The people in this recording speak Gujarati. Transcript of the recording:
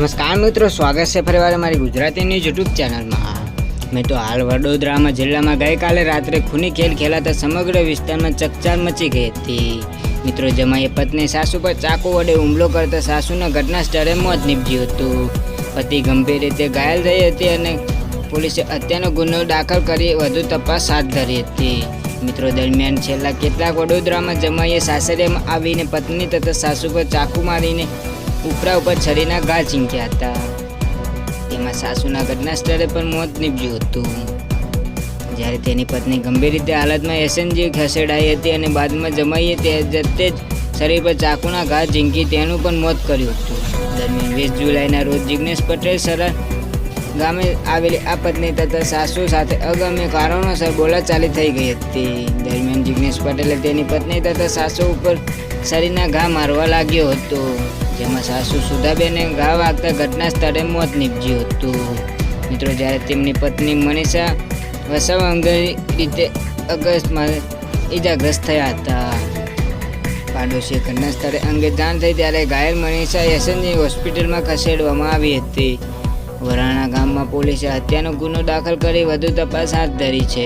નમસ્કાર મિત્રો, સ્વાગત છે ફરીવાર અમારી ગુજરાતી ન્યૂઝ યુટ્યુબ ચેનલમાં. મેં તો હાલ વડોદરામાં, જિલ્લામાં ગઈકાલે રાત્રે ખૂની ખેલ ખેલાતા સમગ્ર વિસ્તારમાં ચકચાર મચી ગઈ હતી. મિત્રો, જમાઈએ પત્ની સાસુ પર ચાકુ વડે હુમલો કરતા સાસુના ઘટના સ્થળે મોત નીપજ્યું હતું. પતિ ગંભીર રીતે ઘાયલ થઈ હતી અને પોલીસે હત્યાનો ગુનો દાખલ કરી વધુ તપાસ હાથ ધરી હતી. મિત્રો, દરમિયાન છેલ્લા કેટલાક વડોદરામાં જમાઈએ સાસરિયામાં આવીને પત્ની તથા સાસુ પર ચાકુ મારીને ઉપરા ઉપર છરીના ઘા ચીંક્યા હતા. તેમાં સાસુના ઘટના સ્થળે પણ મોત નીપજ્યું હતું. જ્યારે તેની પત્ની ગંભીર રીતે હાલતમાં એસએનજી ખસેડાઈ હતી અને બાદમાં જમાઈએ તે જતે જ શરીર પર ચાકુના ઘા ઝીંકી તેનું પણ મોત કર્યું હતું. દરમિયાન વીસ જુલાઈના રોજ જિગ્નેશ પટેલ સરળ ગામે આવેલી આ પત્ની તથા સાસુ સાથે અગમ્ય કારણોસર બોલાચાલી થઈ ગઈ હતી. દરમિયાન જિગ્નેશ પટેલે તેની પત્ની તથા સાસુ ઉપર શરીરના ઘા મારવા લાગ્યો હતો. જેમાં સાસુ સુધાબેને ઘા વાગતા ઘટના સ્થળે મોત નીપજ્યું હતું. મિત્રો, જ્યારે તેમની પત્ની મનીષા વસાવા અંગે રીતે અગસ્ટમાં ઈજાગ્રસ્ત થયા હતા. પાડોશી ઘટના સ્થળે અંગે જાણ થઈ ત્યારે ઘાયલ મનીષા યશનજી હોસ્પિટલમાં ખસેડવામાં આવી હતી. વરાણા ગામમાં પોલીસે હત્યાનો ગુનો દાખલ કરી વધુ તપાસ હાથ ધરી છે.